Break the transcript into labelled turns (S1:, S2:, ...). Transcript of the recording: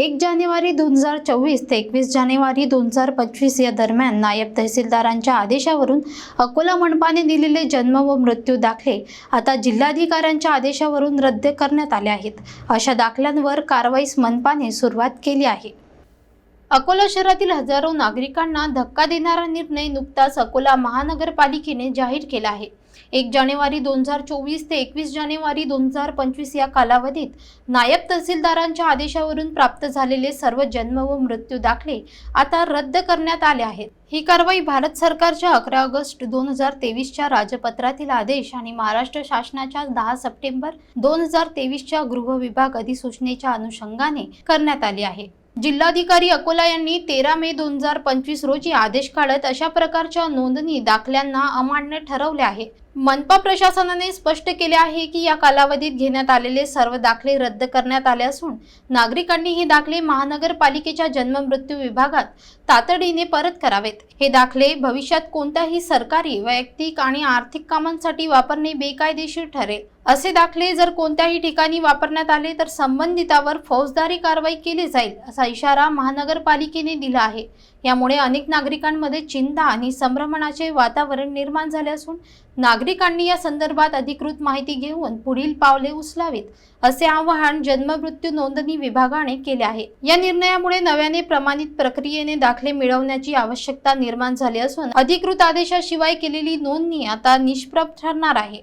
S1: एक जानेवारी दोन हजार चोवीस ते एकवीस जानेवारी दोन हजार पंचवीस या दरम्यान नायब तहसीलदारांच्या आदेशावरून अकोला मनपाने दिलेले जन्म व मृत्यू दाखले आता जिल्हाधिकाऱ्यांच्या आदेशावरून रद्द करण्यात आले आहेत. अशा दाखल्यांवर कारवाईस मनपाने सुरुवात केली आहे. अकोला शहरातील हजारो नागरिकांना धक्का देणारा निर्णय नुकताच अकोला महानगरपालिकेने जाहीर केला आहे. एक जानेवारी दोन हजार चोवीस ते एकवीस जानेवारी दोन हजार पंचवीस या कालावधीत नायब तहसीलदारांच्या आदेशावरून प्राप्त झालेले सर्व जन्म व मृत्यू दाखले आता रद्द करण्यात आले आहेत. ही कारवाई भारत सरकारच्या अकरा ऑगस्ट दोन हजार तेवीसच्या राजपत्रातील आदेश आणि महाराष्ट्र शासनाच्या दहा सप्टेंबर दोन हजार तेवीसच्या गृह विभाग अधिसूचनेच्या अनुषंगाने करण्यात आली आहे. जिल्हाधिकारी अकोला यांनी तेरा मे दोन हजार पंचवीस रोजी आदेश काढत अशा प्रकारच्या नोंदणी दाखल्यांना अमान्य ठरवले आहे. मनपा प्रशासनाने स्पष्ट केले आहे की या कालावधीत घेण्यात आलेले सर्व दाखले रद्द करण्यात आले असून नागरिकांनी हे दाखले महानगरपालिकेच्या जन्म मृत्यू विभागात तातडीने परत करावेत. हे दाखले भविष्यात कोणत्याही सरकारी वैयक्तिक आणि आर्थिक कामांसाठी वापरणे बेकायदेशीर ठरेल. असे दाखले जर कोणत्याही ठिकाणी वापरण्यात आले तर संबंधितावर फौजदारी कारवाई केली जाईल असा इशारा महानगरपालिकेने दिला आहे. यामुळे अनेक नागरिकांमध्ये चिंता आणि संभ्रमणाचे वातावरण निर्माण झाले असून नागरिकांनी या संदर्भात अधिकृत माहिती घेऊन पुढील पावले उचलावीत असे आवाहन जन्ममृत्यू नोंदणी विभागाने केले आहे. या निर्णयामुळे नव्याने प्रमाणित प्रक्रियेने दाखले मिळवण्याची आवश्यकता निर्माण झाली असून अधिकृत आदेशाशिवाय केलेली नोंदणी आता निष्प्रभ ठरणार आहे.